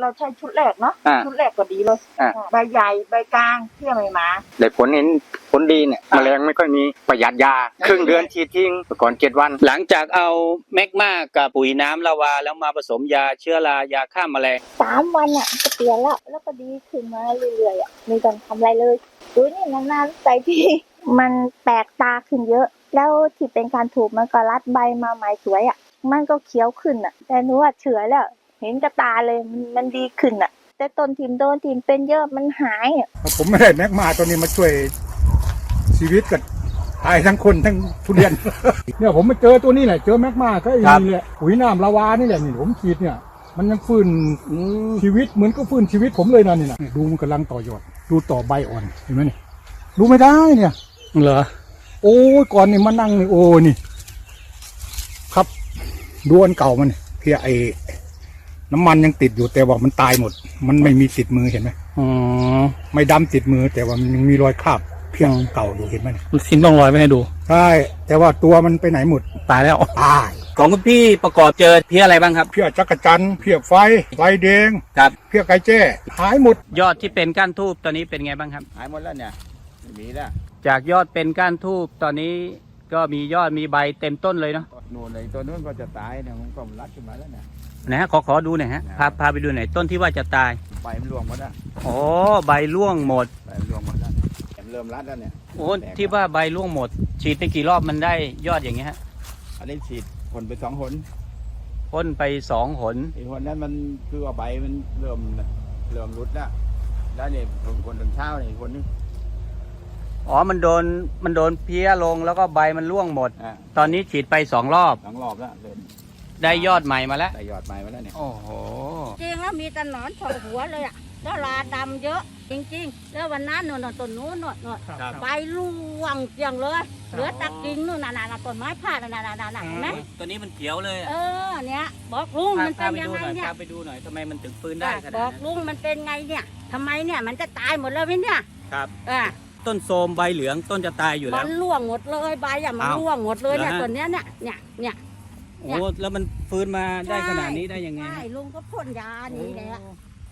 เราใช้ชุดแรกเนาะอ่าชุดแรกก็ดีเลยอ่า ใบใหญ่ใบกลางเที่ยไม่มา ได้ผลเห็นผลดีเนี่ยแมลงไม่ค่อยมีประหยัดยา ครึ่งเดือนฉีดทิ้งก่อนเจ็ดวัน หลังจากเอาแมกมากับปุ๋ยน้ำละวา แล้วมาผสมยาเชื้อรายาฆ่าแมลง สามวันอะก็เปลี่ยนแล้วแล้วก็ดีขึ้นมาเรื่อยๆอะไม่ต้องทำอะไรเลยดูนี่นานๆไปที่ มันแปลกตาขึ้นเยอะ แล้วที่เป็นการถูกมันก็รัดใบมาใหม่สวยอะ มันก็เขียวขึ้นอะ แต่หนูว่าเฉื่อยแล้ว เห็นกับตาเลยมันมันดีขึ้นอะ แต่ต้นทิมโดนทิมเป็นเยอะมันหายอะผมไม่ได้แมกมาตัวนี้มาช่วยชีวิตกับตายทั้งคนทั้งทุเรียน เนี่ยผมมาเจอตัวนี้แหละเจอแมกมาก็ไอ้นี่แหละปุ๋ยน้ำละวานี่แหละนี่ผมฉีดเนี่ย มันยังฟื้นชีวิตเหมือนก็ฟื้นชีวิตผมเลยนะนี่นะเนี่ยดูมันกำลังต่อยอด ดูต่อใบอ่อนเห็นไหมนี่ดูไม่ได้เนี่ย เหรอ โอ้ยก่อนนี่มานั่งนี่โอ้ยนี่ ครับดูอันเก่ามันนี่เพียไอ้ น้ำมันยังติดอยู่แต่ว่ามันตายหมด มันไม่มีติดมือเห็นไหมอ๋อไม่ดำติดมือแต่ว่ามันยังมีรอยคราบเพียงเก่าอยู่เห็นไหมเนี่ยมันทิ้งร่องรอยไว้ให้ดู ใช่แต่ว่าตัวมันไปไหนหมดตายแล้ว ตายของคุณพี่ประกอบเจอเพี้ยอะไรบ้างครับ เพียจักรจันทร์เพียไฟไฟแดงครับ เพียไก่แจ้หายหมด ยอดที่เป็นก้านทูบตอนนี้เป็นไงบ้างครับ หายหมดแล้วเนี่ยไม่มีแล้วจากยอดเป็นก้านทูบตอนนี้ก็มียอดมีใบเต็มต้นเลยเนาะ นู่นเลยตัวนู้นก็จะตายเนี่ยมันก็รัดขึ้นมาแล้วเนี่ย นะฮะขอขอดูหน่อยฮะพาพาไปดูหน่อยต้นที่ว่าจะตายใบมันร่วงหมดแล้วโอ้ใบร่วงหมดใบมันร่วงหมดแล้วมันเริ่มรัดแล้วเนี่ย โอ้ที่ว่าใบร่วงหมด ฉีดไปกี่รอบมันได้ยอดอย่างเงี้ยฮะอันนี้ฉีดผลไปสองหนพ่นไปสองหนอีกคนนั้นมันคือว่าใบมันเริ่มเริ่มรุดแล้วแล้วเนี่ยคนคนตอนเช้าเนี่ยอีกคนนึงอ๋อ มันโดน มันโดนเพี้ยลงแล้วก็ใบมันร่วงหมดอ่าตอนนี้ฉีดไปสองรอบ สองรอบแล้วเริ่ม ได้ยอดใหม่มาแล้ว ได้ยอดใหม่มาแล้วเนี่ยโอ้โห จริงแล้วมีแต่หนอนเฉาะหัวเลยอะแล้วลาดำเยอะ จริงๆ แล้ววันนั้นนนต้นนู้นนนนครับ ใบร่วงเกลียงเลย เหลือแตะกิ่งนู่นน่ะน่ะต้นไม้พาดน่ะน่ะน่ะน่ะน่ะเห็นไหมตัวนี้มันเขียวเลยเออเนี่ยบอกลุงพามันพาเป็นไปยังดูไงหน่อยเนี่ยพาไปดูหน่อยทำไมมันถึงฟื้นได้ขนาดบอกนั้น ลุงมันเป็นไงเนี่ยทำไมเนี่ยมันจะตายหมดเลยไหมเนี่ยครับอะต้นโทรมใบเหลืองต้นจะตายอยู่มัแล้ว นร่วงหมดเลยใบอะมันอ้าวร่วงหมดเลยเนี่ยเหรอฮะตัวเนี้ยเนี่ยเนี่ยเนี่ย โอ้แล้วมันฟื้นมาได้ขนาดนี้ได้ยังไง ใช่ฮะลุงก็พ่นยานี่แหละ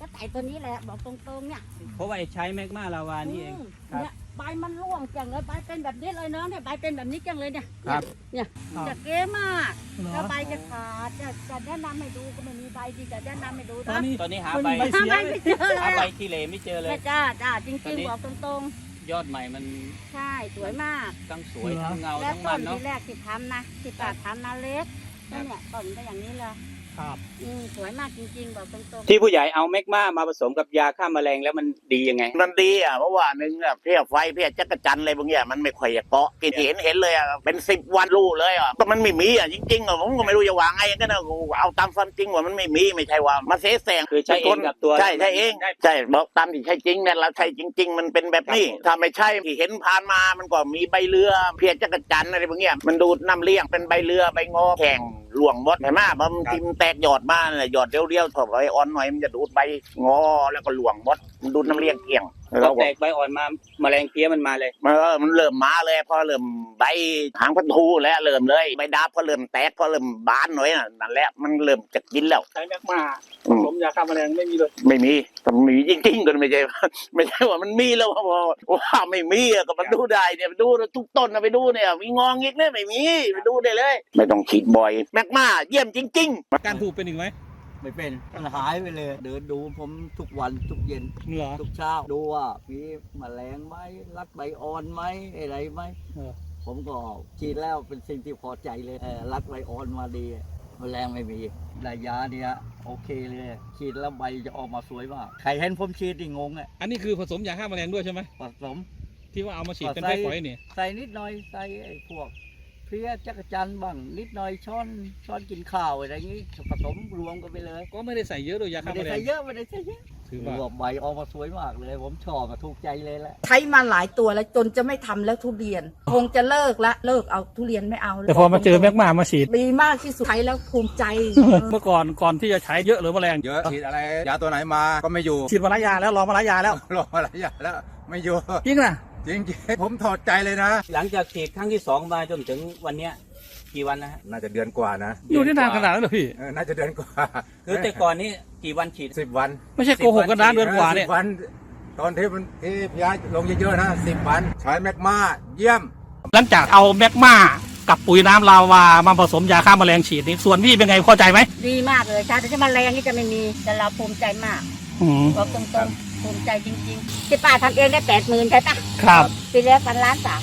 ก็ใส่ตัวนี้แหละบอกตรงๆเนี่ย เพราะว่าไอ้ใช้แมกมาลาวานี่เองครับเนี่ยใบมันร่วงจังเลยใบเป็นแบบนี้เลยเนาะเนี่ยใบเป็นแบบนี้จังเลยเนี่ยครับเนี่ยจะเก๋มากแล้วใบจะขาดจะจะแนะนำให้ดูก็ไม่มีใบที่จะแนะนำให้ดูตอนนะนี้ตอนนี้หาใบหาใบไม่เจอเลหายใบที่เหลไม่เจอเลยแม่จ้าจ้าจตอนริงนี้ๆบอกตรงยอดใหม่มันๆใช่สวยมากทั้งสวยทั้งเงาและทั้งต้มันนเนาะที่แรกที่ทำนะที่ตัดทำนะเล็กนั่น เนี่ยต้นก็อย่างนี้เลย ครับอืมสวยมากจริงๆบอกตรงๆที่ผู้ใหญ่เอาแมกมามาผสมกับยาฆ่าแมลงแล้วมันดียังไง มันดีอะเพราะว่าหนึ่งอะเพี้ยไฟเพี้ยจักรจันทร์อะไรบางอย่างมันไม่ค่อยจะเกาะกินเห็นเห็นเลยอะเป็นสิบวันรู้เลยอะก็มันไม่มีอะจริงๆอะผมก็ไม่รู้จะวางไงกันนะเอาตามความจริงว่ามันไม่มีไม่ใช่ว่ามาเสแสร้งคือใช้เองกับตัวใช่ใช่เองใช่บอกตามที่ใช่จริงเนี่ยเราใช่จริง ๆ มันเป็นแบบนี้ถ้าไม่ใช่ที่เห็นผ่านมามันก็มีใบเรือเพี้ยจักรจันทร์อะไรบางอย่างมันดูดน้ำเลี้ยงเป็นใบเรือใบงอแข่ง หลวงมดแม่มาบางทีมันแตกยอดมาเนี่ยยอดเรียวๆถอดไปอ่อนหน่อยมันจะดูดใบงอแล้วก็หลวงมดมันดูดน้ำเลี้ยงเกลี่ยงพอเราก็แตกใบอ่อนมาแมลงเพี้ยมันมาเลยมันเออมันเริ่มมาเลยพอเริ่มใบหางพันธุแล้วเริ่มเลยใบดาบก็เริ่มแตกก็เริ่มบานหน่อยน่ะนั่นแหละมันเริ่มจะกินแล้ว ใช้แมกมาอืมผมยาฆ่าแมลงไม่มีเลยไม่มีแต่มันมีจริงๆก็ไม่ใช่ไม่ใช่ว่ามันมีแล้วว่าว่าไม่มีอะก็มันดูได้เนี่ยไปดูทุกต้นนะไปดูเนี่ยมีงองอีกเนี่ยไม่มีไปดูได้เลย ไม่ต้องฉีดบ่อยแมกมาเยี่ยมจริง ๆ การถูกเป็นอีกไหม ไม่เป็นมันหายไปเลย เดินดูผมทุกวันทุกเย็น เหรอ ทุกเช้าดูว่ามีแมลงไหมรัดใบอ่อนไหมอะไรไหมเออ ผมก็ฉีดแล้วเป็นสิ่งที่พอใจเลยเออรัดใบอ่อนมาดีแมลงไม่มีได้ยาเนี่ยโอเคเลยฉีดแล้วใบจะออกมาสวยมากใครเห็นผมฉีดนี่งงอะอันนี้คือผสมยาฆ่าแมลงด้วยใช่ไหมผสม ที่ว่าเอามาฉีดเป็นใส่ไฟฝอยนี่ ใส่นิดหน่อยใส่ไอ้พวก เพลี้ยจักรจันทร์บ้างนิดหน่อยช้อนช้อนกินข้าวอะไรอย่างงี้ผสมรวมกันไปเลยก็ไม่ได้ใส่เยอะด้วยยาไม่ฆ่าแมได้ลใส่งเยอะไม่ได้ใส่เยอะถือดูว่าว่าใบออกมาสวยมากเลย ผมชอบอะถูกใจเลยแหละ ใช้มาหลายตัวแล้วจนจะไม่ทำแล้วทุเรียน คงจะเลิกละเลิกเอาทุเรียนไม่เอาแต่พอมาเจอแมกมามาฉีด ดีมากที่สุดใช้แล้วภูมิใจ เมื่อก่อนก่อนที่จะใช้เยอะหรือแมลงเยอะฉีดอะไรยาตัวไหนมาก็ไม่อยู่ ฉีดมาหลายยาแล้วลองมาหลายยาแล้ว รอมาหลายยาแล้วไม่อยู่ จริงนะ จริงๆผมถอดใจเลยนะ หลังจากฉีดครั้งที่สองมาจนถึงวันเนี้ยกี่วันนะฮะน่าจะเดือนกว่านะอยู่ที่นานขนาดนั้นเหรอพี่เออน่าจะเดือนกว่าคือแต่ก่อนนี้กี่วันฉีดสิบวันไม่ใช่โกหกกันนะเดือนกว่าเนี่ยสิบวัน ตอนที่มันที่พยาลงเยอะๆนะสิบวันใช้แมกมาเยี่ยม หลังจากเอาแมกมากับปุ๋ยน้ำลาวามาผสมยาฆ่าแมลงฉีดนี่ส่วนพี่เป็นไงพอใจไหมดีมากเลยชาแต่จะมาแรงนี่จะไม่มีแต่เราภูมิใจมาก อืมบอกตรงๆภูมิใจจริงๆที่ป้าทำเองได้แปดหมื่นใช่ปะครับ ปีแล้วพันล้านสาม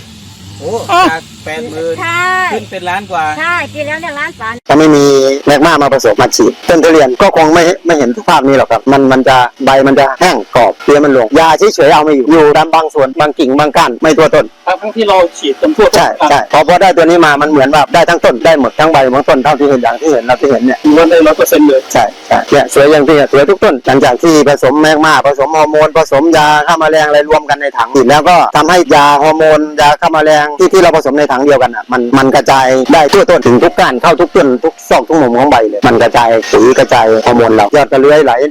โอ้อ้าวจาก แปดหมื่นใช่ขึ้นเป็นล้านกว่าใช่ปีแล้วเนี่ยล้านสามถ้าไม่มีแมกมามาผสมมาฉีดต้นทุเรียนก็คงไม่ไม่เห็นสภาพนี้หรอกครับ มันมันจะใบมันจะแห้งกรอบเปลือกมันหลวงยาเฉยๆเอาไม่อยู่อยู่ตามบางส่วนบางกิ่งบางก้านไม่ตัวต้นทั้งที่เราฉีดจนทั่วใช่ใช่พอพอได้ตัวนี้มามันเหมือนแบบได้ทั้งต้นได้หมดทั้งใบบางต้นเท่าที่เห็นอย่างที่เห็นเราที่เห็นเนี่ยมันได้ร้อยเปอร์เซ็นต์เลยใช่ใช่เนี่ยสวยอย่างที่สวยทุกต้นหลังจากที่ผสมแมกมาผสมฮอร์โมนผสมยาฆ่าแมลงอะไรรวมกันในถังอีกแล้วก็ทำให้ยาฮอร์โมนยาฆ่าแมลงที่ที่เราผสมในถังเดียวกันอะมันมันกระจายได้ทั่วต้นถึงทุกก้านเข้าทุกต้นทุกซอกทุกมุมของใบเลยมันกระจายสีกระจายฮอร์โมนเรายอดกระเลื้อยไหลดี